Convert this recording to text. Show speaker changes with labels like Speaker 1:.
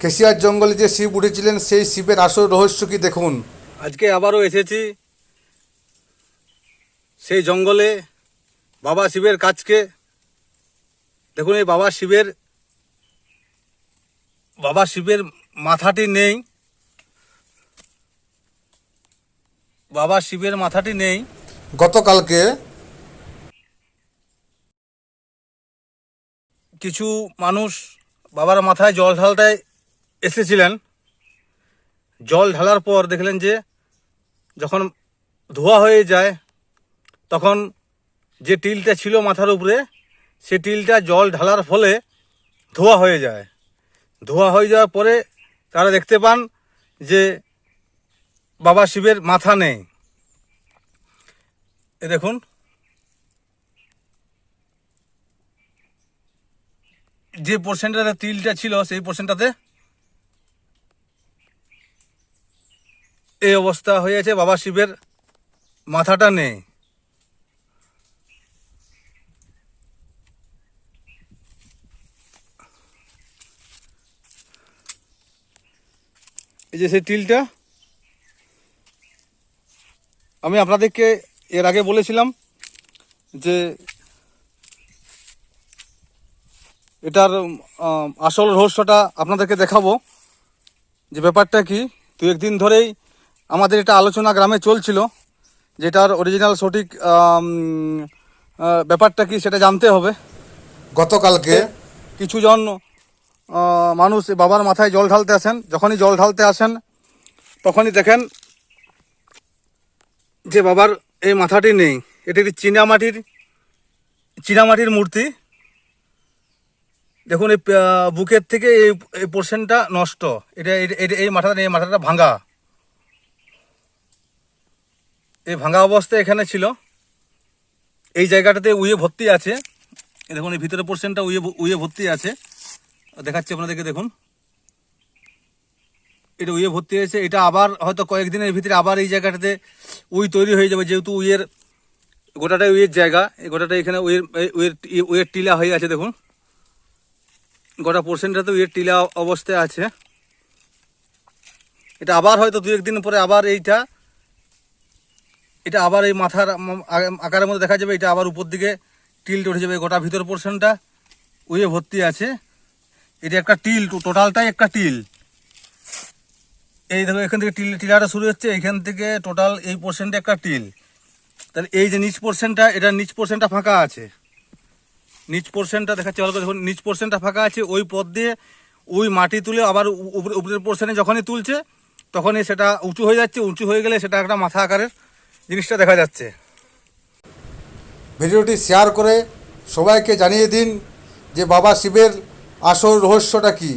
Speaker 1: Cashier জঙ্গলে যে শিব উঠেছিলেন সেই শিবের আসল রহস্য কি দেখুন?
Speaker 2: আজকে আবারও এসেছি সেই জঙ্গলে বাবা শিবের কাজকে। দেখুন এই বাবা শিবের বাবা শিবের মাথাটি নেই। বাবা শিবের মাথাটি নেই।
Speaker 1: গতকালকে
Speaker 2: কিছু মানুষ বাবার মাথায় জল ঢালতে এসেছিলেন, জল ঢালার পর দেখলেন যে যখন ধোয়া হয়ে যায়, তখন যে টিলটা ছিল মাথার উপরে, সে টিলটা জল ঢালার ফলে ধোয়া হয়ে যায়। ধোয়া হয়ে যাওয়ার পরে তারা দেখতে পান যে বাবা শিবের মাথা নেই। এ দেখুন। যে পোর্শনটাতে তিলটা ছিল, সেই পোর্শনটাতে এই অবস্থা হয়েছে বাবা শিবের মাথাটা নেই। এই যে সেই টিলটা, আমি আপনাদেরকে এর আগে বলেছিলাম যে এটার আসল রহস্যটা আপনাদেরকে দেখাবো। যে ব্যাপারটা কি দু একদিন ধরেই আমাদের এটা আলোচনা গ্রামে চলছিল যেটার অরিজিনাল সঠিক ব্যাপারটা কি সেটা জানতে হবে।
Speaker 1: গতকালকে
Speaker 2: কিছুজন মানুষ বাবার মাথায় জল ঢালতে আসেন। যখনই জল ঢালতে আসেন তখনই দেখেন যে বাবার এই মাথাটি নেই। এটি একটি চীনামাটির চীনামাটির মূর্তি? দেখুন এই বুকের থেকে এই পোর্শনটা নষ্ট। এটা- এই মাথাটা এই মাথাটা ভাঙা। এই ভাঙা অবস্থায় এখানে ছিল। এই জায়গাটাতে উয়ে ভর্তি আছে। দেখুন, এই ভিতরে পোর্শনটা উয়ে উয়ে ভর্তি আছে। দেখাচ্ছি আপনাদেরকে, দেখুন। এটা উয়ে ভর্তি হয়েছে। এটা আবার হয়তো কয়েকদিনের ভিতরে আবার এই জায়গাটাতে উই তৈরি হয়ে যাবে, যেহেতু উইয়ের গোটাটাই উইয়ের জায়গা। এই গোটাটা এখানে উইয়ের উইয়ের উইয়ের টিলা হয়ে আছে, দেখুন। গোটা পোর্শনটাতে উইয়ের টিলা অবস্থায় আছে। এটা আবার হয়তো দু একদিন পরে আবার এইটা এটা আবার এই মাথার আকারের মধ্যে দেখা যাবে, এটা আবার উপর দিকে টিল্ট উঠে যাবে গোটা ভিতর পোর্শনটা উয়ে ভর্তি আছে। এটা একটা টিল টোটালটাই একটা টিল এই দেখো, এখান থেকে টিল টিলাটা শুরু হচ্ছে এখান থেকে টোটাল এই পোর্শনটা একটা টিল তাহলে এই যে নিচ পোর্শনটা এটা নিচ পোর্শনটা ফাঁকা আছে। নিচ পোর্শনটা দেখাচ্ছে, ভালো করে দেখুন, নিচ পোর্শনটা ফাঁকা আছে, ওই পথ দিয়ে ওই মাটি তুলে আবার উপরে- উপরের পোর্শনে যখনই তুলছে, তখনই সেটা উঁচু হয়ে যাচ্ছে, উঁচু হয়ে গেলে সেটা একটা মাথা আকারের জিনিসটা দেখা যাচ্ছে।
Speaker 1: ভিডিওটি শেয়ার করে সবাইকে জানিয়ে দিন যে বাবা শিবের আসল রহস্যটা কি।